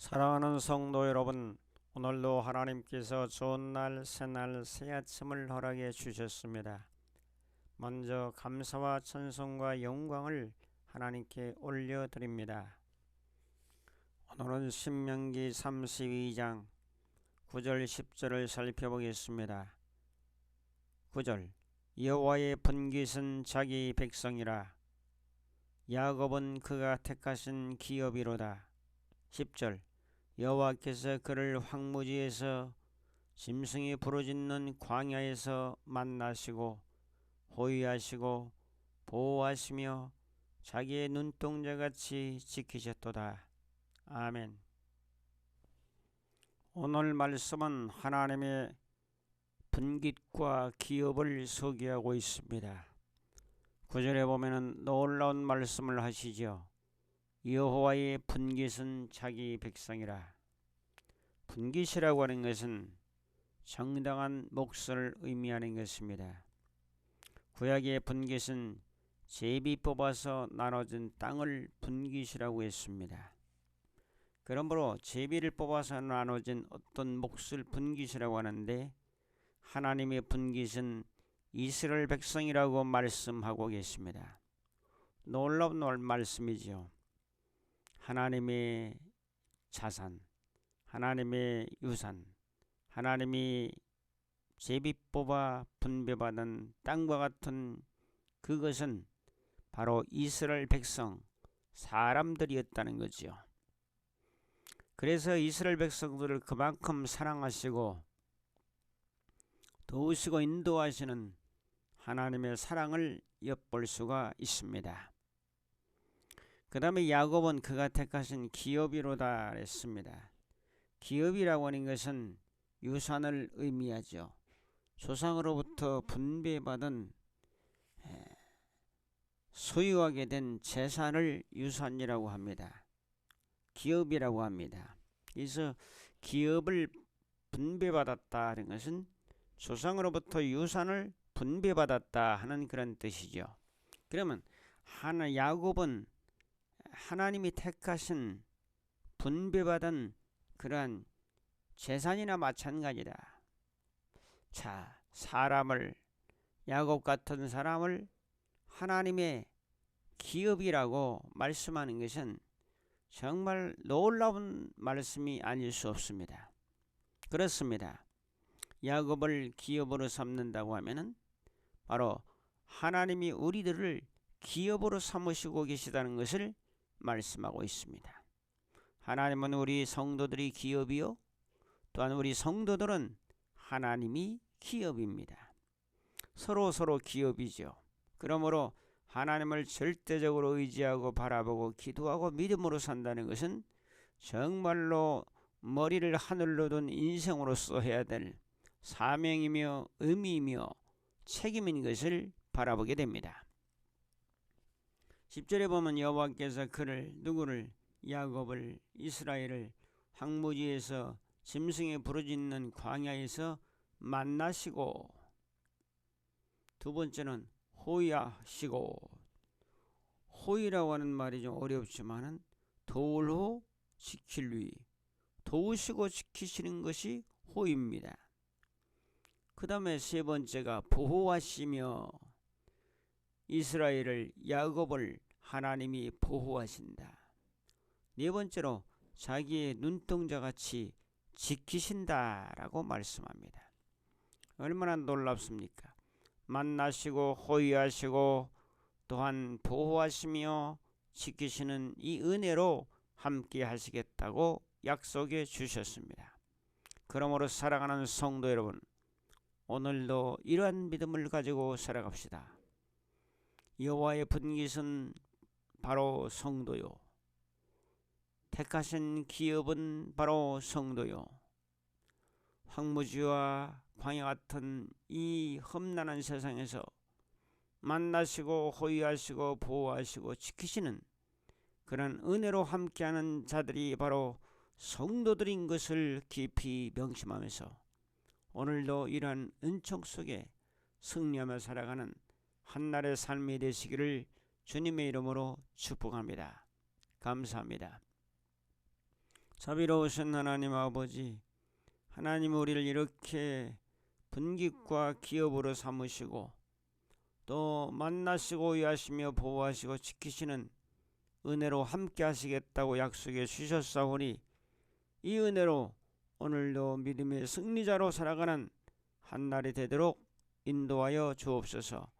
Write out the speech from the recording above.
사랑하는 성도 여러분, 오늘도 하나님께서 좋은 날, 새날, 새 아침을 허락해 주셨습니다. 먼저 감사와 찬송과 영광을 하나님께 올려드립니다. 오늘은 신명기 32장 9절 10절을 살펴보겠습니다. 9절 여호와의 분깃은 자기 백성이라 야곱은 그가 택하신 기업이로다. 10절 여호와께서 그를 황무지에서 짐승이 부르짖는 광야에서 만나시고 호위하시고 보호하시며 자기의 눈동자같이 지키셨도다. 아멘. 오늘 말씀은 하나님의 분깃과 기업을 소개하고 있습니다. 구절에 보면 은 놀라운 말씀을 하시죠. 여호와의 분깃은 자기 백성이라. 분깃이라고 하는 것은 정당한 몫을 의미하는 것입니다. 구약의 분깃은 제비 뽑아서 나눠진 땅을 분깃이라고 했습니다. 그러므로 제비를 뽑아서 나눠진 어떤 몫을 분깃이라고 하는데 하나님의 분깃은 이스라엘 백성이라고 말씀하고 계십니다. 놀라운 말씀이죠. 하나님의 자산, 하나님의 유산, 하나님이 제비 뽑아 분배받은 땅과 같은 그것은 바로 이스라엘 백성, 사람들이었다는 거지요. 그래서 이스라엘 백성들을 그만큼 사랑하시고 도우시고 인도하시는 하나님의 사랑을 엿볼 수가 있습니다. 그 다음에 야곱은 그가 택하신 기업이로다 했습니다. 기업이라고 하는 것은 유산을 의미하죠. 조상으로부터 분배받은 소유하게 된 재산을 유산이라고 합니다. 기업이라고 합니다. 그래서 기업을 분배받았다는 것은 조상으로부터 유산을 분배받았다 하는 그런 뜻이죠. 그러면 하나 야곱은 하나님이 택하신 분배받은 그러한 재산이나 마찬가지다. 자, 사람을 야곱 같은 사람을 하나님의 기업이라고 말씀하는 것은 정말 놀라운 말씀이 아닐 수 없습니다. 그렇습니다. 야곱을 기업으로 삼는다고 하면은 바로 하나님이 우리들을 기업으로 삼으시고 계시다는 것을 말씀하고 있습니다. 하나님은 우리 성도들이 기업이요. 또한 우리 성도들은 하나님이 기업입니다. 서로 서로 기업이죠. 그러므로 하나님을 절대적으로 의지하고 바라보고 기도하고 믿음으로 산다는 것은 정말로 머리를 하늘로 둔 인생으로서 해야 될 사명이며 의미이며 책임인 것을 바라보게 됩니다. 10절에 보면 여호와께서 그를 누구를 야곱을 이스라엘을 황무지에서 짐승에 부르짖는 광야에서 만나시고 두 번째는 호위하시고 호위라고 하는 말이 좀 어렵지만은 도울호 지킬 위 도우시고 지키시는 것이 호위입니다. 그 다음에 세 번째가 보호하시며 이스라엘을 야곱을 하나님이 보호하신다. 네 번째로 자기의 눈동자 같이 지키신다라고 말씀합니다. 얼마나 놀랍습니까? 만나시고 호위하시고 또한 보호하시며 지키시는 이 은혜로 함께 하시겠다고 약속해 주셨습니다. 그러므로 사랑하는 성도 여러분, 오늘도 이러한 믿음을 가지고 살아갑시다. 여호와의 분깃은 바로 성도요. 택하신 기업은 바로 성도요. 황무지와 광야 같은 이 험난한 세상에서 만나시고 호위하시고 보호하시고 지키시는 그런 은혜로 함께하는 자들이 바로 성도들인 것을 깊이 명심하면서 오늘도 이러한 은총 속에 승리하며 살아가는 한날의 삶이 되시기를 주님의 이름으로 축복합니다. 감사합니다. 자비로우신 하나님 아버지 하나님 우리를 이렇게 분깃과 기업으로 삼으시고 또 만나시고 위하시며 보호하시고 지키시는 은혜로 함께 하시겠다고 약속해 주셨사오니 이 은혜로 오늘도 믿음의 승리자로 살아가는 한날이 되도록 인도하여 주옵소서